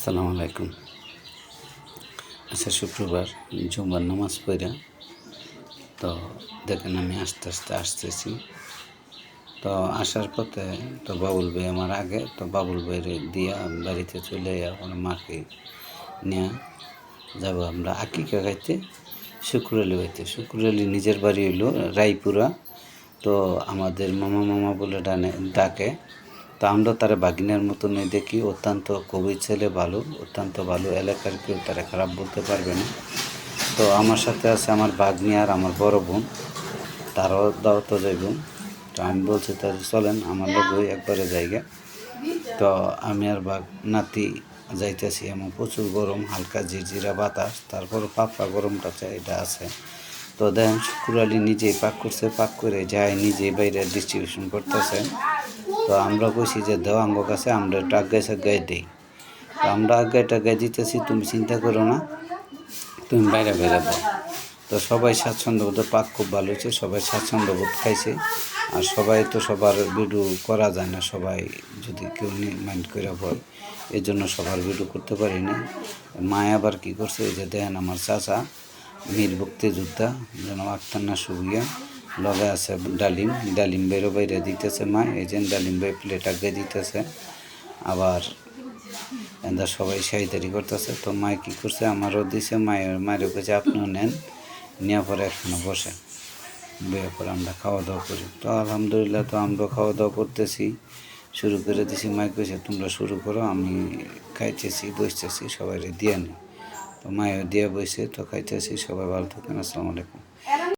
আসসালামু আলাইকুম। আচ্ছা শুক্রবার জুম্বার নামাজ পড়া। তো দেখেন আমি আস্তে আস্তে আসতেছি। তো আসার পথে তো বাবুল ভাই আমার আগে, তো বাবুল ভাইরে দিয়া বাড়িতে চলে আমার মাকে নিয়ে যাব আমরা আকিকা খাইতে শুক্রালি হইতে শুক্রালি নিজের বাড়ি হইল রায়পুরা। তো আমাদের মামা মামা বলে ডানে, ডাকে। তো আমরা তারা বাগিনার মতনই দেখি। অত্যন্ত কবি ছেলে ভালো অত্যন্ত ভালো এলাকার কেউ তারা খারাপ বলতে পারবে না। তো আমার সাথে আছে আমার বাগনি আর আমার বড় বোন। তারাও দাওয়াত যাইব তো আমি বলছি তাহলে চলেন, আমার লোক একবারে জায়গা তো আমি আর বাঘ নাতি যাইতেছি, এমন প্রচুর গরম, হালকা ঝিরঝিরা বাতাস তারপর পাপড়া গরমটা এটা আছে। তো দেখেন শুক্রালি নিজেই পাক করছে, পাক করে যায়, নিজেই বাইরে ডিস্ট্রিবিউশন করতেছে। তো আমরা কইছি যে, দেও আঙ্গ কাছে, আমরা একটু আগে সাগাই দিই। তো আমরা আগে টাগাই দিতেছি, তুমি চিন্তা করো না, তুমি বাইরে বাইরে দাও তো সবাই স্বাচ্ছন্দ্য বোধ, পাক খুব ভালো হয়েছে, সবাই স্বাচ্ছন্দ্য বোধ খাইছে। আর সবাই তো সবার ভিডিও করা যায় না, সবাই যদি কেউ মাইন্ড করে হয় এই জন্য সবার ভিডিও করতে পারি না মায় আবার কী করছে, এই যে দেখেন আমার চাচা মীর ভক্তি যোদ্ধা যেন আক্তান্না সুবিয়া লগে আছে ডালিম। ডালিম বেরো বাইরে দিতেছে মা যে ডালিম বাই প্লেট আগে দিতেছে। আবার এন্দা সবাই সাহিদারি করতেছে। তো মায় কী করছে? আমারও দিছে, মায়ের মায়ের কাছে আপনিও নেন নেওয়ার পরে এখানে বসে। বইয়ার পরে আমরা খাওয়া দাওয়া করি। তো আলহামদুলিল্লাহ তো আমরা খাওয়া দাওয়া করতেছি। শুরু করে দিছি, মায় কইছে, তোমরা শুরু করো, আমি খাইতেছি, বসতেছি সবাই দিয়ে নিই তো মায়ের দিয়ে বসে তো খাইতেছি সবাই ভালো থাকেন আসসালামু আলাইকুম।